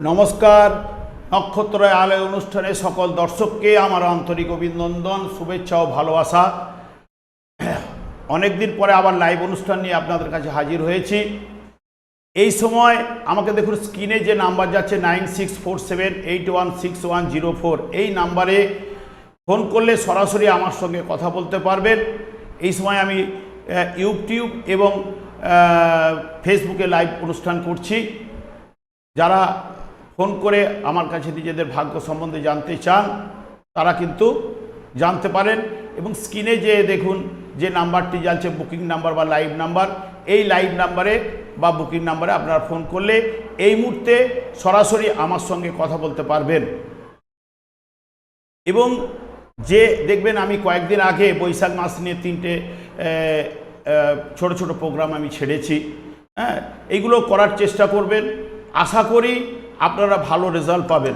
নমস্কার। নক্ষত্রয় আলয় অনুষ্ঠানে সকল দর্শককে আমার আন্তরিক অভিনন্দন, শুভেচ্ছা ও ভালোবাসা। অনেকদিন পরে আবার লাইভ অনুষ্ঠান নিয়ে আপনাদের কাছে হাজির হয়েছি। এই সময় আমাকে দেখুন স্ক্রিনে যে নাম্বার যাচ্ছে nine six four seven eight one six one zero four. এই নাম্বারে ফোন করলে সরাসরি আমার সঙ্গে কথা বলতে পারবেন। এই সময় আমি ইউটিউব এবং ফেসবুকে লাইভ অনুষ্ঠান করছি। যারা ফোন করে আমার কাছে নিজেদের ভাগ্য সম্বন্ধে জানতে চান, তারা কিন্তু জানতে পারেন। এবং স্ক্রিনে যে দেখুন, যে নাম্বারটি যাচ্ছে, বুকিং নাম্বার বা লাইভ নাম্বার, এই লাইভ নাম্বারে বা বুকিং নাম্বারে আপনারা ফোন করলে এই মুহূর্তে সরাসরি আমার সঙ্গে কথা বলতে পারবেন। এবং যে দেখবেন, আমি কয়েকদিন আগে বৈশাখ মাস নিয়ে তিনটে ছোট ছোট প্রোগ্রাম আমি ছেড়েছি। হ্যাঁ এইগুলো করার চেষ্টা করবেন। আশা করি আপনারা ভালো রেজাল্ট পাবেন।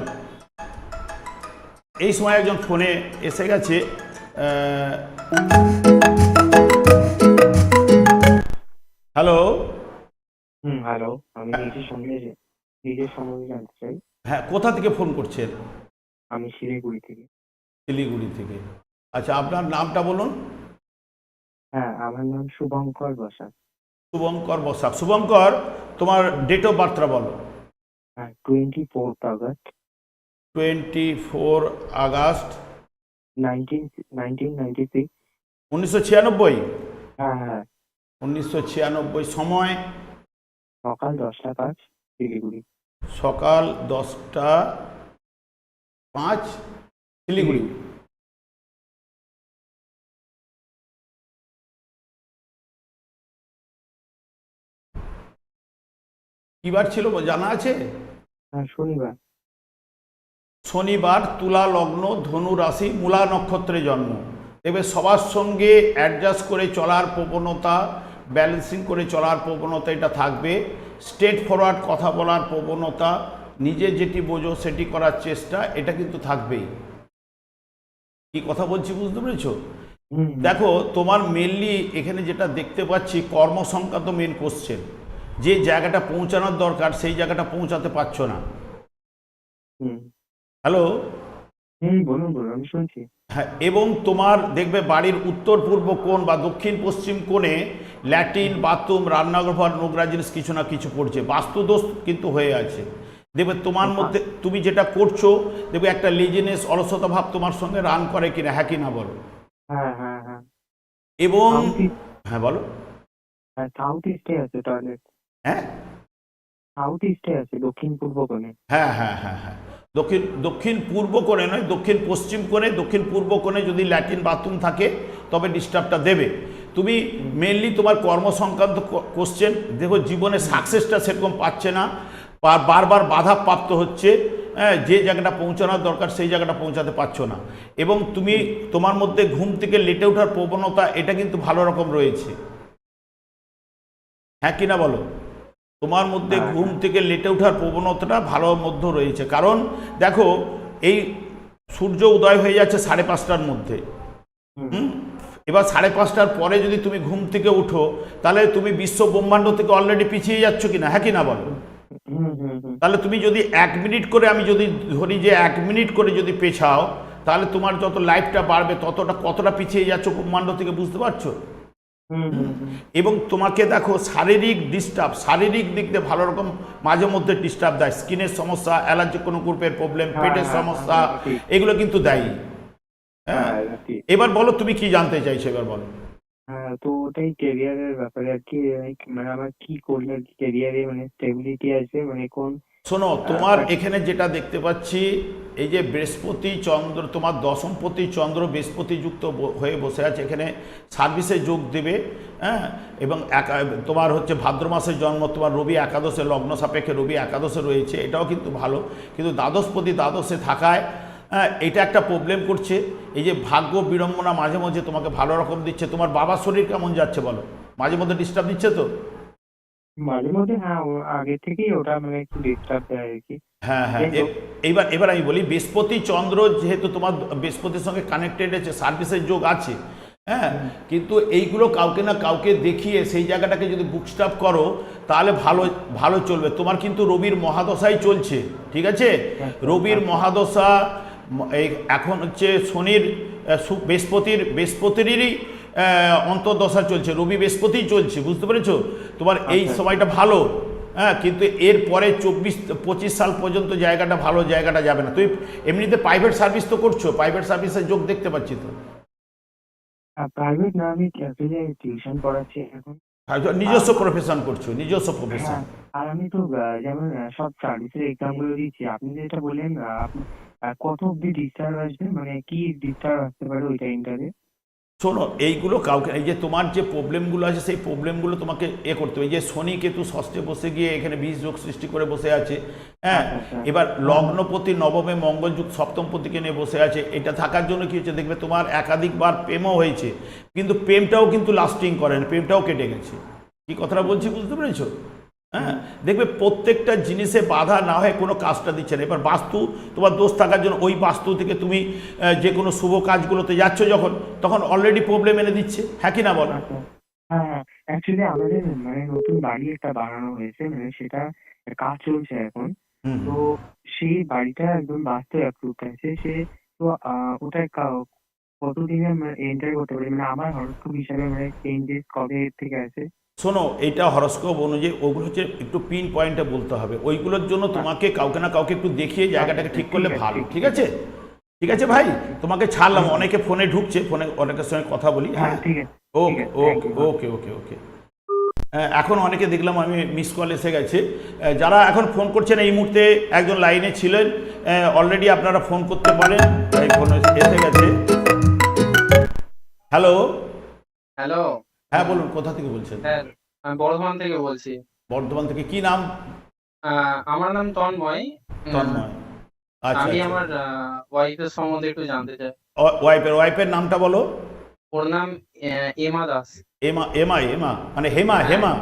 এই সময় একজন ফোনে এসে গেছে হ্যালো? হুম হ্যালো আমি নিজের সঙ্গে নিজের সম্বন্ধে জানতে চাই। হ্যাঁ কোথা থেকে ফোন করছেন? আমি শিলিগুড়ি থেকে। শিলিগুড়ি থেকে। আচ্ছা আপনার নামটা বলুন। হ্যাঁ আমার নাম শুভঙ্কর বসাক। শুভঙ্কর বসাক। শুভঙ্কর তোমার ডেট অফ বার্থটা বলো। হ্যাঁ twenty fourth August. Twenty four August. Nineteen nineteen ninety six উনিশশো ছিয়ানব্বই? হ্যাঁ হ্যাঁ। উনিশশো ছিয়ানব্বই সময়। সকাল দশটা পাঁচ শিলিগুড়ি। সকাল দশটা পাঁচ শিলিগুড়ি। কিবার ছিল জানা আছে? হ্যাঁ শনিবার। শনিবার তুলা লগ্ন ধনু রাশি মূলা নক্ষত্রে জন্ম। দেখবে সবার সঙ্গে অ্যাডজাস্ট করে চলার প্রবণতা ব্যালেন্সিং করে চলার প্রবণতা এটা থাকবে। স্ট্রেট ফরওয়ার্ড কথা বলার প্রবণতা নিজে যেটি বোঝো সেটি করার চেষ্টা এটা কিন্তু থাকবেই। কি কথা বলছি বুঝতে পেরেছ? দেখো তোমার মেনলি এখানে যেটা দেখতে পাচ্ছি কর্ম সংক্রান্ত মেন কোশ্চেন যে জায়গাটা পৌঁছানোর দরকার সেই জায়গাটা পৌঁছাতে পারছ না। হুম। হ্যালো? হুম বলুন বলুন আমি শুনছি। হ্যাঁ এবং তোমার দেখবে বাড়ির উত্তর পূর্ব কোণ বা দক্ষিণ পশ্চিম কোণে ল্যাট্রিন বাথরুম রান্নাঘর নোংরা জিনিস কিছু না কিছু পড়ছে। বাস্তুদোষ কিন্তু হয়ে আছে। দেখবে তোমার মধ্যে তুমি যেটা করছ দেখবে একটা লেজিনেস অলসতা ভাব তোমার সঙ্গে রান করে কিনা হ্যাঁ কিনা বলো? হ্যাঁ হ্যাঁ হ্যাঁ। এবং হ্যাঁ বলো। সাউথ ইস্টে আছে টয়লেট হ্যাঁ? সাউথ ইস্টে আছে দক্ষিণ পূর্ব কোণে। হ্যাঁ হ্যাঁ হ্যাঁ হ্যাঁ। দক্ষিণ দক্ষিণ পূর্ব কোণে নয় দক্ষিণ পশ্চিম কোণে দক্ষিণ পূর্ব কোণে যদি ল্যাট্রিন বাথরুম থাকে তবে ডিস্টার্বটা দেবে। তুমি মেনলি তোমার কর্ম সংক্রান্ত কোশ্চেন দেখো জীবনে সাকসেসটা সেরকম পাচ্ছে না। বারবার বাধা প্রাপ্ত হচ্ছে। হ্যাঁ যে জায়গাটা পৌঁছানোর দরকার সেই জায়গাটা পৌঁছাতে পারছ না। এবং তুমি তোমার মধ্যে ঘুম থেকে লেটে ওঠার প্রবণতা এটা কিন্তু ভালো রকম রয়েছে। হ্যাঁ কিনা বলো? তোমার মধ্যে হ্যাঁ, ঘুম থেকে লেটে ওঠার প্রবণতাটা ভালো মধ্য রয়েছে। কারণ দেখো এই সূর্য উদয় হয়ে যাচ্ছে সাড়ে পাঁচটার মধ্যে? এবার সাড়ে পাঁচটার পরে যদি তুমি ঘুম থেকে উঠো তাহলে তুমি বিশ্ব ব্রহ্মাণ্ড থেকে অলরেডি পিছিয়ে যাচ্ছ কিনা? হ্যাঁ কিনা বলো? হুম হুম হুম। তাহলে তুমি যদি এক মিনিট করে আমি যদি ধরি যে এক মিনিট করে যদি পেছাও তাহলে তোমার যত লাইফটা বাড়বে ততটা কতটা পিছিয়ে যাচ্ছ ব্রহ্মাণ্ড থেকে বুঝতে পারছ? এবং তোমাকে দেখো শারীরিক ডিস্টার্ব শারীরিক দিক দিয়ে ভালো রকম মাঝে মধ্যে ডিস্টার্ব দেয়। স্কিনের সমস্যা অ্যালার্জি কোনো গ্রুপের প্রবলেম হ্যাঁ, পেটের হ্যাঁ, সমস্যা হ্যাঁ, এগুলো কিন্তু দেয়। হ্যাঁ। এবার বলো তুমি কি জানতে চাইছো এবার বলো। হ্যাঁ তো ওটাই কেরিয়ারের ব্যাপারে আর কি মানে আমার কি করলে কেরিয়ারে মানে স্টেবিলিটি আছে মানে কোন শোনো তোমার হ্যাঁ। এখানে যেটা দেখতে পাচ্ছি এই যে বৃহস্পতি চন্দ্র তোমার দশমপতি চন্দ্র বৃহস্পতি যুক্ত হয়ে বসে আছে এখানে সার্ভিসে যোগ দেবে হ্যাঁ? এবং একা- তোমার হচ্ছে ভাদ্র মাসের জন্ম তোমার রবি একাদশে লগ্ন সাপেক্ষে রবি একাদশে রয়েছে এটাও কিন্তু ভালো। কিন্তু দ্বাদশপতি দ্বাদশে থাকায় হ্যাঁ এটা একটা প্রবলেম করছে। এই যে ভাগ্য বিড়ম্বনা মাঝে মাঝে তোমাকে ভালো রকম দিচ্ছে তোমার বাবার শরীর কেমন যাচ্ছে বলো? মাঝে মধ্যে ডিস্টার্ব দিচ্ছে তো? মাঝে মধ্যে হ্যাঁ ও আগে থেকেই ওটা মানে একটু ডিস্টার্ব দেয় আর কি। হ্যাঁ হ্যাঁ এ- এইবার এবার আমি বলি বৃহস্পতি চন্দ্র যেহেতু তোমার বৃহস্পতির সঙ্গে কানেক্টেড আছে সার্ভিসের যোগ আছে হ্যাঁ কিন্তু এইগুলো কাউকে না কাউকে দেখিয়ে সেই জায়গাটাকে যদি বুকস্টাপ করো তাহলে ভালো ভালো চলবে। তোমার কিন্তু রবির মহাদশাই চলছে ঠিক আছে? রবির মহাদশা ম- এই এখন হচ্ছে শনির আহ, সু- বৃহস্পতির বৃহস্পতিরই অন্তর্দশা চলছে রবি বৃহস্পতি চলছে বুঝতে পেরেছ? তোমার এই আচ্ছা। সময়টা ভালো হ্যাঁ কিন্তু এর পরে চব্বিশ পঁচিশ সাল পর্যন্ত জায়গাটা ভালো জায়গাটা যাবে না। তুই এমনিতে প্রাইভেট সার্ভিস তো করছ প্রাইভেট সার্ভিসের যোগ দেখতে পাচ্ছি তো। প্রাইভেট না আমি অ্যাকচুয়ালি টিউশন পড়াচ্ছি এখন। নিজস্ব প্রফেশন করছ নিজস্ব প্রফেশন হ্যাঁ আর আমি তো যেমন সব সার্ভিসের দিচ্ছি। আপনি যেটা বললেন কত অব্দি ডিসচার্জ আসবে? মানে কি ডিসচার্জ আসতে পারে ওই টাইমটাতে শোনো এইগুলো কাউকে এই যে তোমার যে প্রবলেমগুলো আছে সেই প্রবলেমগুলো তোমাকে এ করতে হবে। এই যে শনি কেতু ষষ্ঠে বসে গিয়ে এখানে বীজ যোগ সৃষ্টি করে বসে আছে হ্যাঁ? আচ্ছা। এবার লগ্নপতি নবমে মঙ্গল যুগ সপ্তম পতিকে নিয়ে বসে আছে। এটা থাকার জন্য কি হচ্ছে দেখবে তোমার একাধিকবার প্রেমও হয়েছে কিন্তু প্রেমটাও কিন্তু লাস্টিং করে না প্রেমটাও কেটে গেছে। কি কথাটা বলছি বুঝতে পেরেছ? হ্যাঁ দেখবে প্রত্যেকটা জিনিসে বাধা না হয়ে কোনো কাজটা দিচ্ছে না। এবার বাস্তু তোমার দোষ থাকার জন্য ওই বাস্তু থেকে তুমি যে কোনো শুভ কাজগুলোতে যাচ্ছ যখন তখন অলরেডি প্রবলেম এনে দিচ্ছে। হ্যাঁ কি না বলো? আচ্ছা হ্যাঁ হ্যাঁ। অ্যাকচুয়ালি আমাদের মানে নতুন বাড়ি একটা বানানো হয়েছে মানে সেটা কাজ চলছে এখন। তো সেই বাড়িটা একদম বাস্তু অ্যাপ্রুভ আছে সে তো আহ, ওটা কা- কতদিনে এন্টার করতে পারি। মানে আমার হরস্কোপ হিসাবে মানে চেঞ্জেস কবে থেকে আছে শোনো এইটা হরস্কোপ অনুযায়ী ওগুলো হচ্ছে একটু পিন পয়েন্টে বলতে হবে। ওইগুলোর জন্য তোমাকে কাউকে না কাউকে একটু দেখিয়ে জায়গাটাকে ঠিক করলে ভালো ঠিক আছে। ঠিক আছে ভাই? তোমাকে ছাড়লাম অনেকে ফোনে ঢুকছে ফোনে অনেকের সঙ্গে কথা বলি হ্যাঁ? হ্যাঁ ঠিক ওকে ওকে ওকে ওকে ওকে। হ্যাঁ, এখন অনেকে দেখলাম আমি মিস কল এসে গেছে। যারা এখন ফোন করছেন এই মুহূর্তে একজন লাইনে ছিলেন। অলরেডি আপনারা ফোন করতে পারেন। ফোন এসে গেছে। হ্যালো হ্যালো হ্যাঁ বলুন কোথা থেকে বলছেন? স্যার আমি বর্ধমান থেকে বলছি। বর্ধমান থেকে কি নাম? আহ, আমার নাম তন্ময়। উম, তন্ময়। আচ্ছা আমি আচ্ছা। আমার ওয়াইফের সম্বন্ধে একটু জানতে চাই। ওয়াইফের ওয়াইফের নামটা বলো। ওর নাম আহ, এমা দাস। Emma Emma Emma? মানে Hema Hema?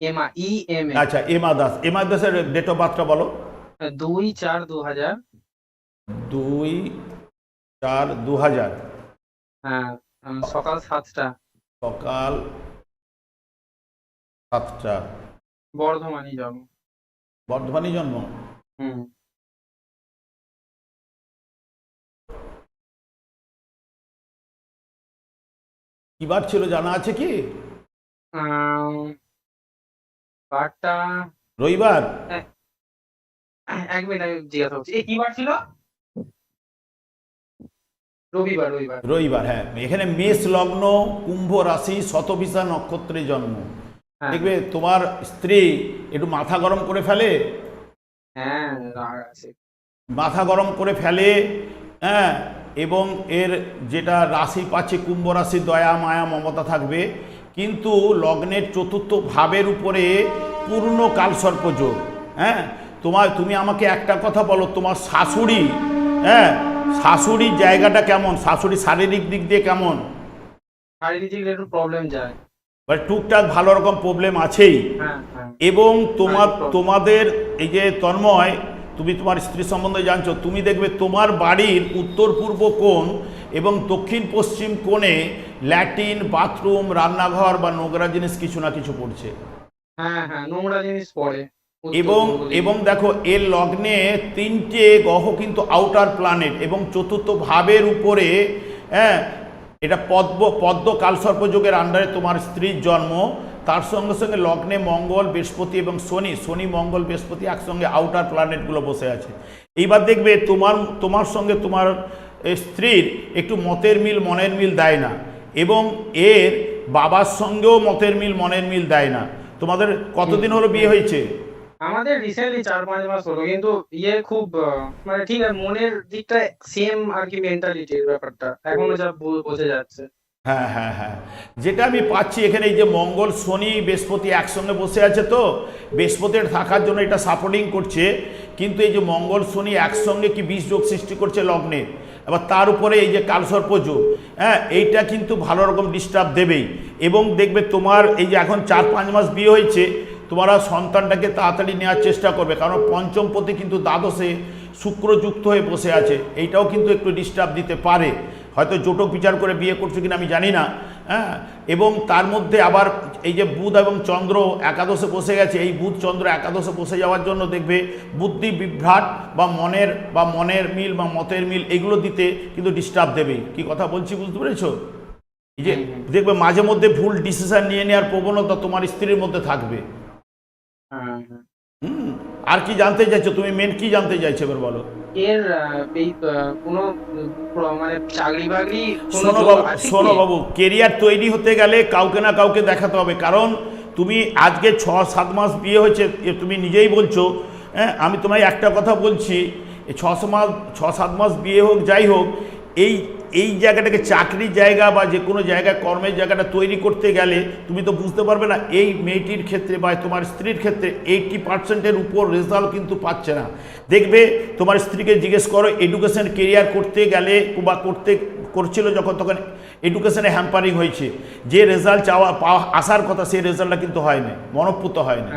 Emma E M A আচ্ছা এমা দাস। এমা দাসের ডেট অফ বার্থটা বলো। দুই চার দু হাজার। দুই চার দু হাজার। হ্যাঁ। সকাল সাতটা। সকাল সাতটা। বর্ধমানই যাব বর্ধমানই জন্ম? হুম। কি বার ছিল জানা আছে কি? বারটা রবিবার? এক মিনিট আমি জিজ্ঞাসা করছি। কি বার ছিল? রবিবার রবিবার। হ্যাঁ। এখানে মেষ লগ্ন কুম্ভ রাশি শতবিশা নক্ষত্রে জন্ম। হ্যাঁ। দেখবে তোমার স্ত্রী একটু মাথা গরম করে ফেলে। হ্যাঁ মাথা গরম করে ফেলে হ্যাঁ এবং এর যেটা রাশি পাচ্ছে কুম্ভ রাশির দয়া মায়া মমতা থাকবে। কিন্তু লগ্নের চতুর্থ ভাবের উপরে পূর্ণ কালসর্পযোগ হ্যাঁ। তোমার তুমি আমাকে একটা কথা বলো তোমার শাশুড়ি হ্যাঁ শাশুড়ির জায়গাটা কেমন? শাশুড়ি শারীরিক দিক দিয়ে কেমন? শারীরিক দিকে একটু প্রবলেম যায়। মানে টুকটাক ভালো রকম প্রবলেম আছেই। হ্যাঁ হ্যাঁ। এবং তোমার তোমাদের এই যে তন্ময় তুমি তোমার স্ত্রী সম্বন্ধে জানছো তুমি দেখবে তোমার বাড়ির উত্তর পূর্ব কোণ এবং দক্ষিণ পশ্চিম কোণে ল্যাটিন বাথরুম রান্নাঘর বা নোংরা জিনিস কিছু না কিছু পড়ছে। হ্যাঁ হ্যাঁ নোংরা জিনিস পড়ে। এবং এবং দেখো এর লগ্নে তিনটে গ্রহ কিন্তু আউটার প্ল্যানেট এবং চতুর্থ ভাবের উপরে হ্যাঁ এটা পদ্ম পদ্ম কালসর্পযোগের আন্ডারে তোমার স্ত্রীর জন্ম। তার সঙ্গে সঙ্গে লগ্নে মঙ্গল বৃহস্পতি এবং শনি। শনি মঙ্গল বৃহস্পতি একসঙ্গে আউটার প্ল্যানেটগুলো বসে আছে। এইবার দেখবে তোমার তোমার সঙ্গে তোমার স্ত্রীর একটু মতের মিল মনের মিল দেয় না। এবং এর বাবার সঙ্গেও মতের মিল মনের মিল দেয় না। তোমাদের কতদিন হলো বিয়ে হয়েছে? আমাদের রিসেন্টলি চার পাঁচ মাস হলো, কিন্তু ইয়ে খুব মানে ঠিক আছে, মনের দিকটা সেম আর কি মেন্টালিটির ব্যাপারটা। এখনও যা বোঝা যাচ্ছে। হ্যাঁ হ্যাঁ হ্যাঁ। যেটা আমি পাচ্ছি এখানে, এই যে মঙ্গল, শনি, বৃহস্পতি একসঙ্গে বসে আছে তো, বৃহস্পতির থাকার জন্য এটা সাপোর্টিং করছে, কিন্তু এই যে মঙ্গল, শনি একসঙ্গে কি বিষ যোগ সৃষ্টি করছে লগ্নে, এবার তার উপরে এই যে কালসর্প যোগ হ্যাঁ এইটা কিন্তু ভালো রকম ডিস্টার্ব দেবেই। এবং দেখবে তোমার এই যে এখন চার পাঁচ মাস বিয়ে হয়েছে তোমরা সন্তানটাকে তাড়াতাড়ি নেওয়ার চেষ্টা করবে কারণ পঞ্চম পতি কিন্তু দ্বাদশে শুক্রযুক্ত হয়ে বসে আছে এইটাও কিন্তু একটু ডিস্টার্ব দিতে পারে। হয়তো জোটক বিচার করে বিয়ে করছ কিনা আমি জানি না হ্যাঁ? এবং তার মধ্যে আবার এই যে বুধ এবং চন্দ্র একাদশে বসে গেছে এই বুধ চন্দ্র একাদশে বসে যাওয়ার জন্য দেখবে বুদ্ধি বিভ্রাট বা মনের বা মনের মিল বা মতের মিল এগুলো দিতে কিন্তু ডিস্টার্ব দেবে। কি কথা বলছি বুঝতে পেরেছ? এই যে দেখবে মাঝে মধ্যে ভুল ডিসিশন নিয়ে নেওয়ার প্রবণতা তোমার স্ত্রীর মধ্যে থাকবে। হুম আর কি জানতে চাইছো? তুমি মেন কি জানতে চাইছো এবার বলো? এর এই কোনো মানে চাকরি বাকরি শোনো বাবু শোনো বাবু কেরিয়ার তৈরি হতে গেলে কাউকে না কাউকে দেখাতে হবে। কারণ তুমি আজকে ছ সাত মাস বিয়ে হয়েছে তুমি নিজেই বলছো হ্যাঁ আমি তোমায় একটা কথা বলছি ছ মাস ছ সাত মাস বিয়ে হোক যাই হোক এই এই জায়গাটাকে চাকরির জায়গা বা যে কোনো জায়গায় কর্মের জায়গাটা তৈরি করতে গেলে তুমি তো বুঝতে পারবে না, এই মেয়েটির ক্ষেত্রে বা তোমার স্ত্রীর ক্ষেত্রে এইটটি পার্সেন্টের উপর রেজাল্ট কিন্তু পাচ্ছে না। দেখবে তোমার স্ত্রীকে জিজ্ঞেস করো এডুকেশন কেরিয়ার করতে গেলে বা করতে করছিল যখন তখন এডুকেশনে হ্যাম্পারিং হয়েছে। যে রেজাল্ট চাওয়া, পাওয়া, আসার কথা সেই রেজাল্টটা কিন্তু হয়নি মনপ্রুত হয়নি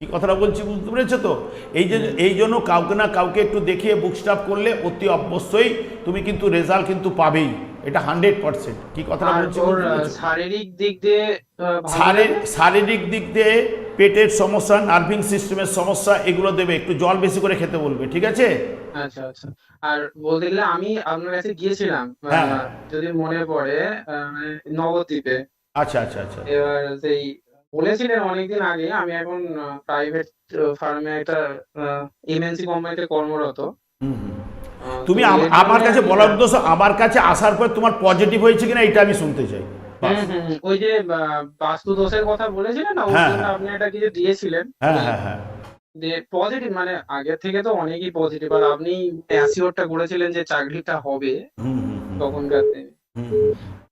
কথাটা বলছি বুঝতে পেরেছ তো? এই যে এই জন্য কাউকে না কাউকে একটু দেখিয়ে বুকস্টাপ করলে অতি অবশ্যই তুমি কিন্তু রেজাল্ট কিন্তু পাবেই। এটা হান্ড্রেড পার্সেন্ট কি কথাটা বলছি? শারীরিক দিক দিয়ে শারীরিক দিক দিয়ে পেটের সমস্যা নার্ভিং সিস্টেমের সমস্যা এগুলো দেবে। একটু জল বেশি করে খেতে বলবে ঠিক আছে? আচ্ছা আচ্ছা। আর বলতে গেলে আমি আপনার কাছে গিয়েছিলাম হ্যাঁ। যদি মনে পড়ে মানে নবদ্বীপে। আচ্ছা আচ্ছা আচ্ছা। এবার সেই বলেছিলেন অনেকদিন আগে আমি এখন প্রাইভেট ফার্মে একটা এমএনসি কোম্পানিতে কর্মরত। তুমি আমার কাছে বলার উদ্দেশ্য আমার কাছে আসার পর তোমার পজিটিভ হয়েছে কিনা এটা আমি শুনতে চাই। ওই যে বাস্তু দোষের কথা বলেছিলেন না? হ্যাঁ, হ্যাঁ। আপনি একটা কিছু দিয়েছিলেন। হ্যাঁ যে পজিটিভ মানে আগের থেকে তো অনেকই পজিটিভ আর আপনি অ্যাসিওরটা করেছিলেন যে চাকরিটা হবে তখনকার।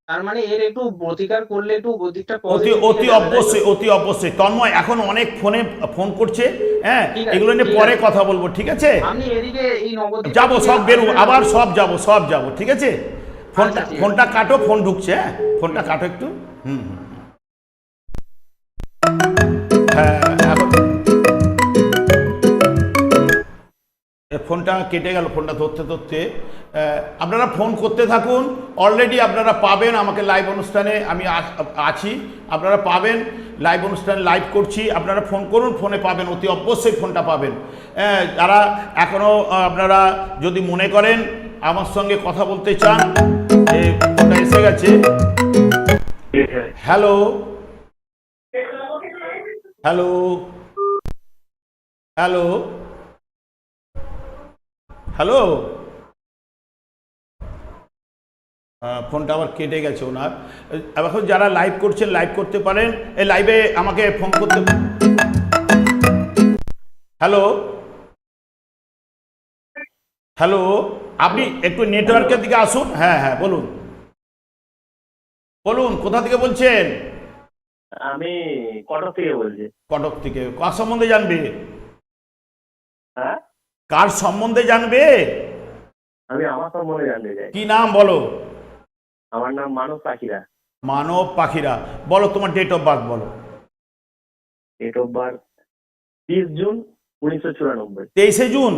তার মানে এর একটু প্রতিকার করলে একটু দিকটা অতি অতি অবশ্যই অতি অবশ্যই। তন্ময় এখন অনেক ফোনে ফোন করছে হ্যাঁ? এগুলো নিয়ে পরে কথা বলব ঠিক আছে? আপনি এদিকে এই নবদ্বীপ যাব সব বেরো আবার সব যাব সব যাব ঠিক আছে? ফোনটা আচ্ছা। ফোনটা কাটো ফোন ঢুকছে হ্যাঁ? ফোনটা কাটো একটু হুম। হ্যাঁ। ফোনটা কেটে গেল, ফোনটা ধরতে ধরতে। আপনারা ফোন করতে থাকুন। অলরেডি আপনারা পাবেন আমাকে লাইভ অনুষ্ঠানে, আমি আছি। আপনারা পাবেন লাইভ অনুষ্ঠানে লাইভ করছি। আপনারা ফোন করুন, ফোনে পাবেন, অতি অবশ্যই ফোনটা পাবেন। যারা এখনও আপনারা যদি মনে করেন আমার সঙ্গে কথা বলতে চান ফোনটা এসে গেছে। Hello hello hello hello? আহ, ফোনটা আবার কেটে গেছে ওনার। এখন যারা লাইভ করছেন লাইভ করতে পারেন। এই লাইভে আমাকে ফোন করতে হ্যালো? হ্যালো? আপনি একটু নেটওয়ার্কের দিকে আসুন। হ্যাঁ হ্যাঁ বলুন। বলুন কোথা থেকে বলছেন? আমি কটক থেকে বলছি। কটক থেকে। কার সম্বন্ধে জানবে? হ্যাঁ? কার সম্বন্ধে জানবে? আমি আমার সম্বন্ধে জানতে চাই। কি নাম বলো? আমার নাম মানব পাখিরা। মানব পাখিরা। বলো তোমার ডেট অফ বার্থ বলো। ডেট অফ বার্থ তিরিশ জুন উনিশশো চুরানব্বই। তেইশে জুন?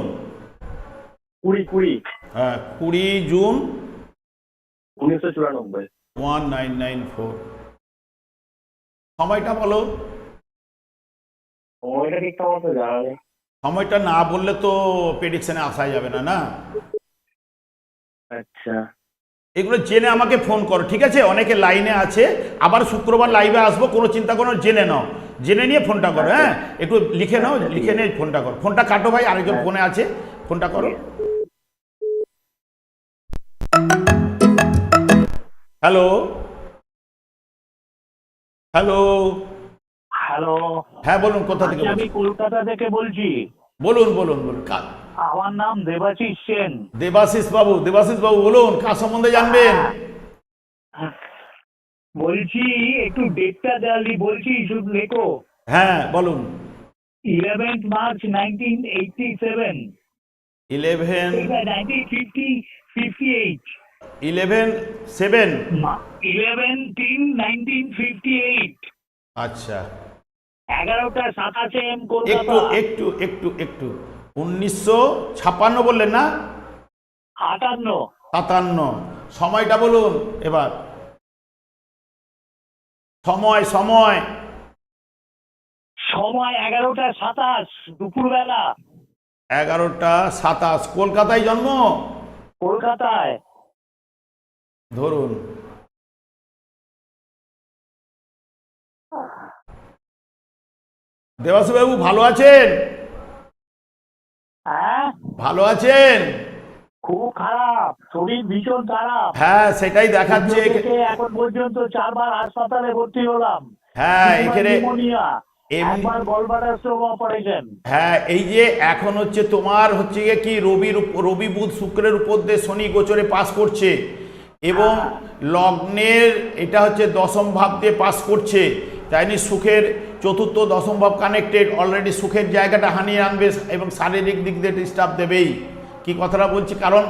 কুড়ি কুড়ি। হ্যাঁ কুড়ি জুন উনিশশো চুরানব্বই। One nine nine four. সময়টা বলো। সময়টা ঠিকঠাক মতো জানা নেই। সময়টা না বললে তো প্রেডিকশনে আসা যাবে না না? আচ্ছা। এগুলো জেনে আমাকে ফোন করো ঠিক আছে? অনেকে লাইনে আছে আবার শুক্রবার লাইভে আসব কোনো চিন্তা করো জেনে নাও। জেনে নিয়ে ফোনটা করো হ্যাঁ? একটু লিখে নাও লিখে নিয়ে ফোনটা করো। ফোনটা কাটো ভাই আরেকজন ফোনে আছে ফোনটা করো। হ্যালো হ্যালো হ্যালো হ্যাঁ বলুন কোথা থেকে আমি কলকাতা থেকে বলছি। বলুন বলুন বলুন কা- আমার নাম দেবাশিস সেন। দেবাশিস বাবু দেবাশিস বাবু বলুন কার সম্বন্ধে জানবেন? বলছি একটু ডেটটা জানলি বলছি শুধু লেখো। হ্যাঁ বলুন। Eleventh March nineteen eighty seven eleven nineteen fifty fifty eight eleven seven eleven তিন নাইনটিন ফিফটি এইট আচ্ছা। এগারোটা সাতাশে এম একটু একটু একটু একটু। উনিশশো ছাপ্পান্ন বললেন না? আটান্ন। সাতান্ন। সময়টা বলুন এবার। সময় সময়। সময় এগারোটা সাতাশ দুপুরবেলা। এগারোটা সাতাশ। কলকাতায় জন্ম? কলকাতায়। ধরুন। দেবাসবাবু ভালো আছেন? হ্যাঁ। ভালো আছেন? খুব খারাপ শরীর ভীষণ খারাপ। হ্যাঁ সেটাই দেখাচ্ছে এখন পর্যন্ত চারবার হাসপাতালে ভর্তি হলাম। হ্যাঁ এখানে একবার গলবাটার স্ট্রোক অপারেশন। হ্যাঁ এই যে এখন হচ্ছে তোমার হচ্ছে গিয়ে কি রবির রবি বুধ শুক্রের উপর দিয়ে শনি গোচরে পাস করছে এবং লগ্নের এটা হচ্ছে দশম ভাব দিয়ে পাস করছে। তাই নিয়ে সুখের চতুর্থ দশম ভাব কানেক্টেড অলরেডি সুখের জায়গাটা হানিয়ে আনবে এবং শারীরিক দিক দিয়ে ডিস্টার্ব দেবেই। কি কথাটা বলছি? কারণ?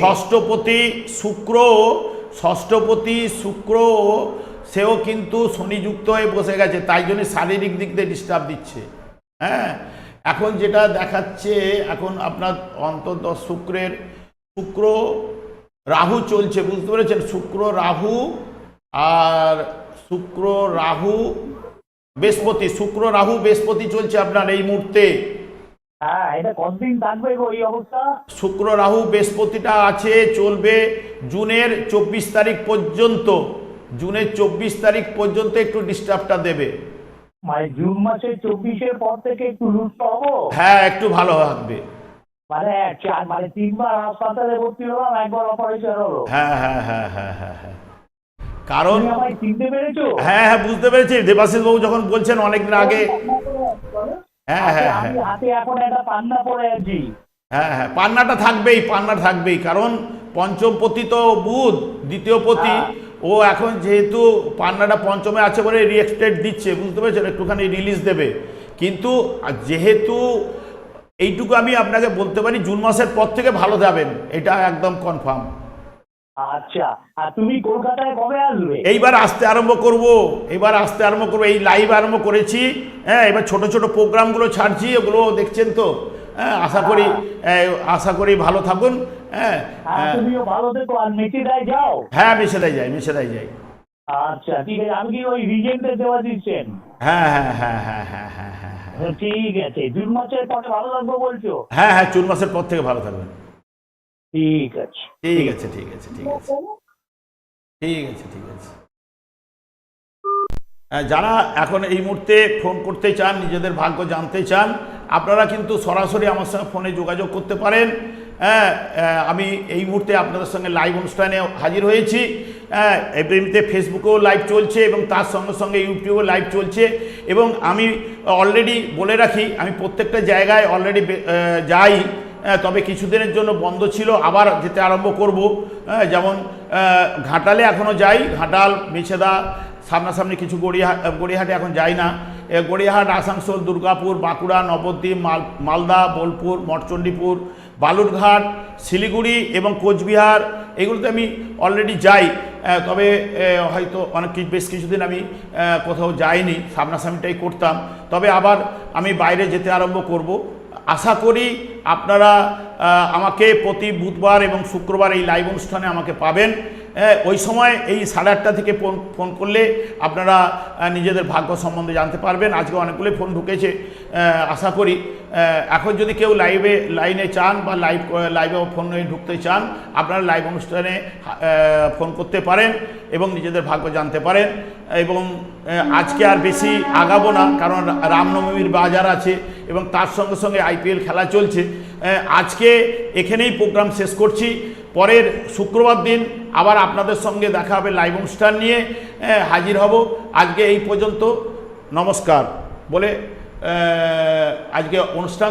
ষষ্ঠপতি শুক্র ষষ্ঠপতি শুক্র সেও কিন্তু শনিযুক্ত হয়ে বসে গেছে তাই জন্য শারীরিক দিক দিয়ে ডিস্টার্ব দিচ্ছে। হ্যাঁ? এখন যেটা দেখাচ্ছে এখন আপনার অন্তর্দশ শুক্রের শুক্র রাহু চলছে বুঝতে পেরেছেন? শুক্র রাহু আর শুক্র রাহু বৃহস্পতি। শুক্র রাহু বৃহস্পতি চলছে আপনার এই মুহূর্তে। হ্যাঁ শুক্র রাহু বৃহস্পতিটা আছে চলবে জুনের চব্বিশ তারিখ পর্যন্ত। জুনের চব্বিশ তারিখ পর্যন্ত একটু ডিস্টার্বটা দেবে। মানে জুন মাসের চব্বিশের পর থেকে একটু হ্যাঁ একটু ভালো থাকবে। মানে মানে তিনবার হাসপাতালে ভর্তি হলাম একবার অপারেশন হলো। হ্যাঁ হ্যাঁ হ্যাঁ হ্যাঁ হ্যাঁ হ্যাঁ। কারণ হ্যাঁ হ্যাঁ বুঝতে পেরেছি। দেবাশিস বাবু যখন বলছেন অনেকদিন আগে হ্যাঁ হ্যাঁ হ্যাঁ আছি। হ্যাঁ হ্যাঁ পান্নাটা থাকবেই পান্না থাকবেই। কারণ পঞ্চম পতি তো বুধ দ্বিতীয় পতি ও এখন যেহেতু পান্নাটা পঞ্চমে আছে বলে রিএক্সটেড দিচ্ছে বুঝতে পেরেছেন? একটুখানি রিলিজ দেবে। কিন্তু যেহেতু এইটুকু আমি আপনাকে বলতে পারি জুন মাসের পর থেকে ভালো যাবেন এটা একদম কনফার্ম আচ্ছা আর তুমি কলকাতায় কবে আসবে? এইবার আসতে আরম্ভ করব। এবার আসতে আরম্ভ করব। এই লাইভ আরম্ভ করেছি। হ্যাঁ এবার ছোট ছোট প্রোগ্রামগুলো ছাড়ছি ওগুলো দেখছেন তো? হ্যাঁ আশা করি আচ্ছা। হ্যাঁ, আশা করি ভালো থাকুন। হ্যাঁ, হ্যাঁ তুমিও ভালো থেকো আর মেসেদায় যাও। হ্যাঁ মেসেদায় যাই মেসেদায় যাই। আচ্ছা ঠিক আছে আমি কি ওই রিজেন্টের দেওয়া দিচ্ছেন? হ্যাঁ হ্যাঁ হ্যাঁ হ্যাঁ হ্যাঁ হ্যাঁ হ্যাঁ, হ্যাঁ। ঠিক আছে জুন মাসের পরে ভালো থাকব বলছো? হ্যাঁ হ্যাঁ জুন মাসের পর থেকে ভালো থাকবেন। ঠিক আছে। ঠিক আছে ঠিক আছে ঠিক আছে। ঠিক আছে ঠিক আছে। যারা এখন এই মুহূর্তে ফোন করতে চান, নিজেদের ভাগ্য জানতে চান, আপনারা কিন্তু সরাসরি আমার সঙ্গে ফোনে যোগাযোগ করতে পারেন। হ্যাঁ আমি এই মুহূর্তে আপনাদের সঙ্গে লাইভ অনুষ্ঠানে হাজির হয়েছি। হ্যাঁ এমনিতে ফেসবুকেও লাইভ চলছে এবং তার সঙ্গে সঙ্গে ইউটিউবেও লাইভ চলছে এবং আমি অলরেডি বলে রাখি, আমি প্রত্যেকটা জায়গায় অলরেডি যাই। তবে কিছুদিনের জন্য বন্ধ ছিল আবার যেতে আরম্ভ করব। হ্যাঁ, যেমন ঘাটালে এখনও যাই ঘাটাল মেছেদা সামনাসামনি কিছু গড়িয়াহাট গড়িয়াহাটে এখন যাই না। গড়িয়াহাট আসানসোল দুর্গাপুর বাঁকুড়া নবদ্বীপ মাল মালদা বোলপুর মঠচণ্ডীপুর বালুরঘাট শিলিগুড়ি এবং কোচবিহার এগুলোতে আমি অলরেডি যাই। তবে হয়তো অনেক বেশ কিছুদিন আমি কোথাও যাইনি সামনাসামনিটাই করতাম। তবে আবার আমি বাইরে যেতে আরম্ভ করব। আশা করি আপনারা আমাকে প্রতি বুধবার এবং শুক্রবার এই লাইভ অনুষ্ঠানে আমাকে পাবেন। ওই সময় এই সাড়ে আটটা থেকে ফোন ফোন করলে আপনারা নিজেদের ভাগ্য সম্বন্ধে জানতে পারবেন। আজকে অনেকগুলো ফোন ঢুকেছে। আশা করি এখন যদি কেউ লাইভে, লাইনে চান বা লাইভ লাইভে ফোনে ঢুকতে চান, আপনারা লাইভ অনুষ্ঠানে ফোন করতে পারেন এবং নিজেদের ভাগ্য জানতে পারেন। এবং আজকে আর বেশি আগাবো না, কারণ রামনবমীর বাজার আছে এবং তার সঙ্গে সঙ্গে আইপিএল খেলা চলছে। আজকে এখানেই প্রোগ্রাম শেষ করছি। পরের শুক্রবার দিন আবার আপনাদের সঙ্গে দেখা হবে লাইভ অনুষ্ঠান নিয়ে হাজির হব। আজকে এই পর্যন্ত নমস্কার বলে আজকে অনুষ্ঠান